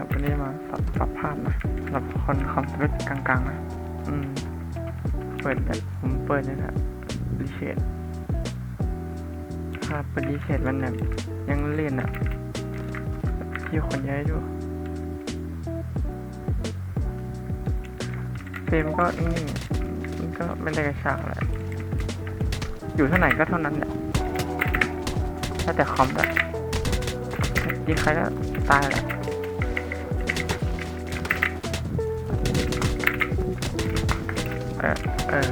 ครับวันนี้มาสับสับภาพนะสำหรับคนคอมสวิตกลางๆนะอืมเปิดแบบผมเปิดนี่แหละรีเชดถ้าเปิดรีเชดมันแบบยังเล่นอะที่คนเยอะอยู่เฟรมก็นิ่งมันก็ไม่ได้กระชากอะไรอยู่เท่าไหร่ก็เท่านั้นแหละแล้วแต่คอมแบบยิงใครก็ตายแหละ เออ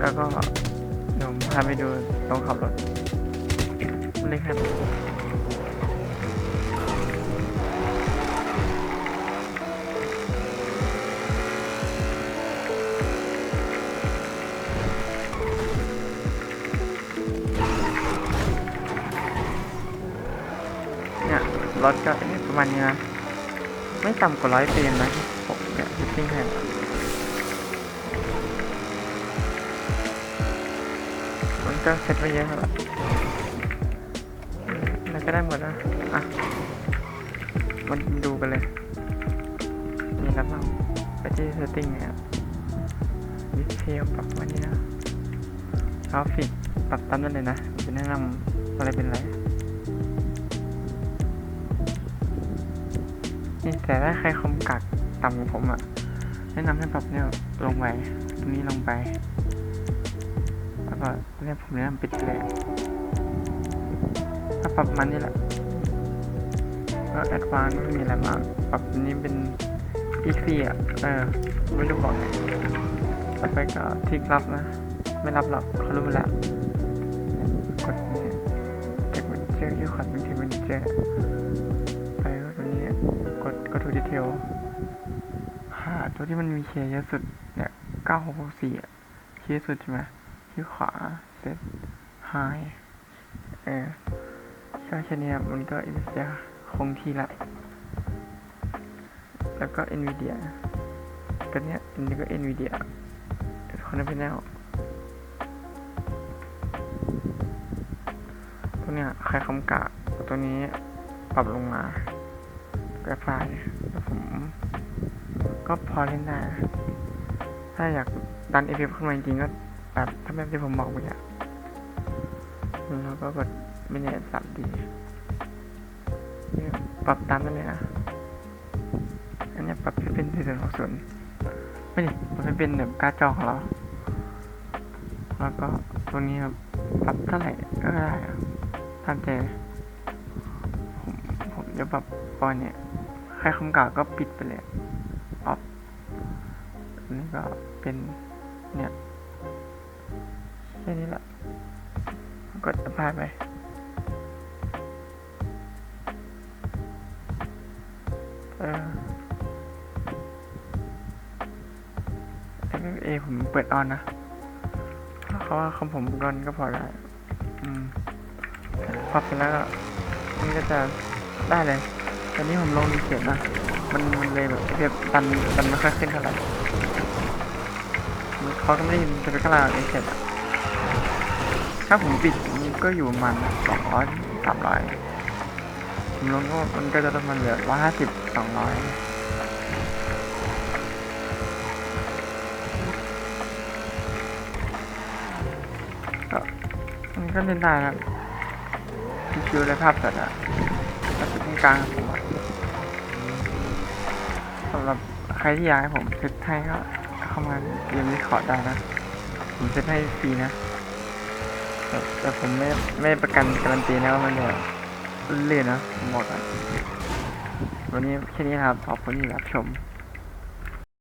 แล้วก็เดี๋ยวพาไปดูตรงขับรถเลยครับเนี่ยรถก็ประมาณนี้นะ ไม่ต่ำกว่าร้อยเฟรมนะที่ผมเนี่ยทิ้งให้มั ก็เซ็ตไว้เยอะแล้วแล้วก็ได้หมดแล้วอะมันดูกันเลยนี่แล้วบ้างไปที่ setting เนี่ยดิสเพย์ปรับว้นี่นะกราฟิกปรับตามนั้นเลยนะจะแนะนำอะไรเป็นไรนี่แต่ถ้าใครคอมกักต่ำผมอะ่ะแนะนำให้ปรับเนี่ยลงไปตรงนี้ลงไป แล้วก็เนี่ยผมแนะนำปิดเลยถ้าปรับมันนี่แหละก็แอดวานไม่มีอะไรมากปรับอันนี้เป็นอีซี่อะเออไม่รู้บอกไงต่อไปก็ทิกรับนะ ไม่รับหรอกเขารู้มดแล้วกดเนี่ยเทคมันเจอยูคอนเป็นเทคมันเจอไปตัวนี้กดก็ทูดีเทลหาตัวที่มันมีเคเยอะสุดเนี่ยเก้าหกสี่เคเยอะสุดใช่ไหม ที่ขวาเซตไฮเออก็แค่เนี้มันก็อินจะคงที่ละ แล้วก็ NVIDIA ก็เนี้ยอันนี้ก็ NVIDIA คอนเนพแนลตัวเนี้ยใครคำกะตัวนี้ปรับลงมาแกรไฟแล้วผมก็พอเล่นได้ ถ้าอยากดัน f อ f ขึ้นมาจริงๆก็ แบบถ้าแบบที่ผมบอกไปอะแล้วก็กดไม่แน่สับดีปรับตามนั้นเลยนะอันนี้ปรับให้เป็นสี่ศูนหกศูนไม่ดิปรับให้เป็นแบบการ์ดจอของเรา แล้วก็ตรงนี้ครับปรับเท่าไหร่ก็ได้อะตามใจผมผมจะปรับปอนเนี่ยใครคำกล่าวก็ปิดไปเลยออฟอันนี้ก็เป็นเนี่ย แค่นี้แหละ กดอัพายไปเออเอผมเปิดออนนะเพราะว่าคอมผมรอนก็พอได้อืมพอไปแล้วก็มันก็จะได้เลย ตอนนี้ผมลงดีเขียนนะ มันมันเลยแบบเรียบดันดันไม่ค่อยขึ้นเท่าไหร่ เขาก็ไม่ได้ยินจะไปกระลาเอเสร็จอะถ้าผมปิดมันก็อยู่ประมาณสองร้อยสามร้อยผมลงก็มันก็จะประมาณเหลือร้อยห้าสิบสองร้อยก็มันก็เล่นได้นะชิวๆเลยภาพสดอะแล้วจุดตรงกลางผมอะสำหรับใครที่อยากให้ผมเซตให้ก็ เข้ามาเกมนี้ขอได้นะ ผมเซตให้ฟรีนะแต่แต่ผมไม่ไม่ประกันการันตีนะว่ามันจะเลื่อนนะผมบอกก่อนวันนี้แค่นี้ครับขอบคุณที่รับชม